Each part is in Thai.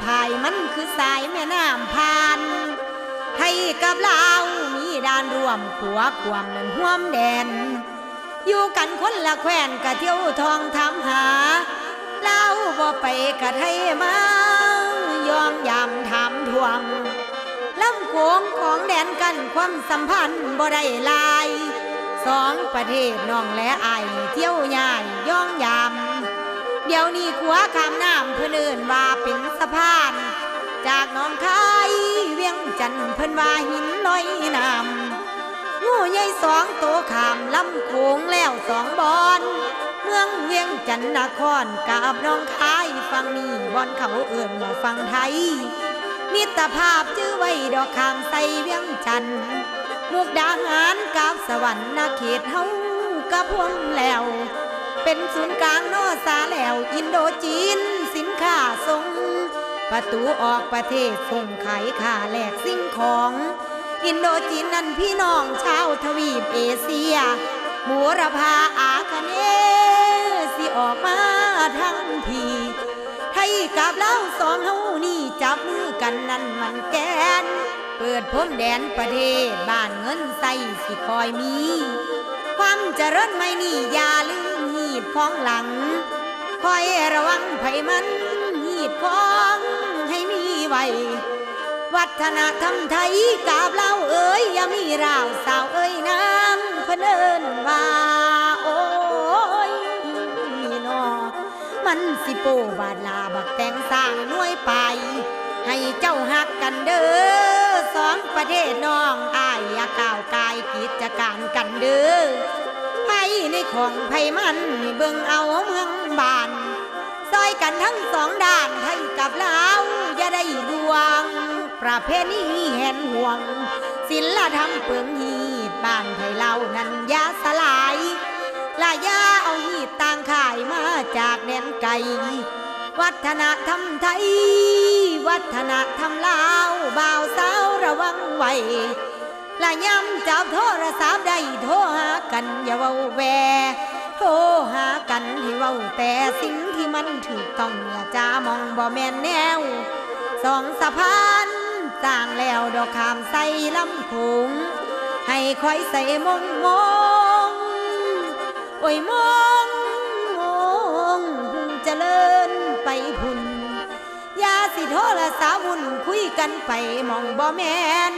ไพ่มันคือสายแม่น้ำพานไทยกับลาวมีด่านร่วมขัวความนั้นห่วมแดน อยู่กันคนละแคว้นกะเที่ยวทองทำหาลาวบ่ไปกะไทยมายอมยามถามทวงลำโขงของแดนกันความสัมพันธ์บ่ได้ลาย สองประเทศน้องและไอเที่ยวย่ายย่องยาม เดี๋ยวนี้ขัวข้ามน้ำเพื่นเอินว่าเป็นสะพาน จากน้องคายเวียงจันเพิ่นว่าหินลอยน้ำงูใหญ่สองโตวขามลำโขงแล้วสองบอน เมืองเวียงจันนครกับน้องคายฟังนี่บอนเขาเอื่นว่าฟังไทย มิตรภาพจื้อไว้ดอกคามใสเวียงจันมุกดาหารกับสวรรค์นาเขตเฮากับพวงแล้ว เป็นศูนย์กลางโนซาแล้ว อินโดจีน สินค้าส่ง ประตูออกประเทศส่งขายค่าแลกสิ่งของ อินโดจีนนั้นพี่น้องชาวทวีปเอเชียหมูรพาอาคเนสิออกมาทั้งทีไทยกับเลาสองเฮานี่จับมือกันนั่นมันแกน เปิดพรมแดนประเทศบ้านเงินใส่สิคอยมี ความเจริญไม่นี่อย่าลืมหีดของหลัง คอยระวังไผมันหีดของให้มีไว้ วัฒนธรรมไทยกาบเล่าเอ้ยอย่ามีราวสาวเอ้ยนางพเอินว่าโอ้ยนอมันสิโปบาดลาบักแต่งสร้างน่วยไป ให้เจ้าหักกันเด้อสองประเทศน้องอายอย่าก้าวกายกิ ของไผมันเบิ่งเอาเมืองบานซอยกันทั้งสองด้านไทยกับลาวอย่าได้ดวง ประเพณีแห่นห่วง ศิลธรรมเปิงหีดบ้านไทยเรานั้นยาสลายลายาเอาหีดต่างขายมาจากแดนไกลวัฒนธรรมไทย วัฒนธรรมลาวบ่าวสาวระวังไว้ ละย้ำจับโทรศัพท์ได้โทรหากันอย่าเว้าแวโทรหากันให้เว้าแต่สิ่งที่มันถูกต้องอย่าจามองบ่แม่นแนวสองสะพานสร้างแล้วดอกขามใส่ลำโขงให้คอยใส่มงมงโอ้ยมงมงพุ่งเจริญไปพุ่นยาสิโทรศัพท์วุ่นคุยกันไปมองบ่แม่น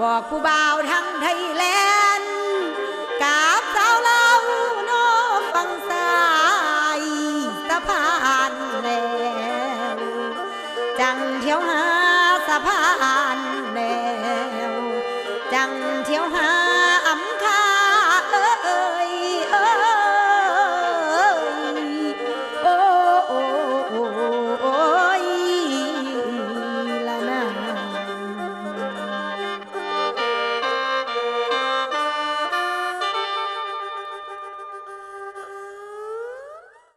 บอกผู้บ่าวทั้งไทยแลนด์กาบสาวเล่าโนฟังสายสะพานแลวจังเที่ยวหาสะพานแลวจังเที่ยวหา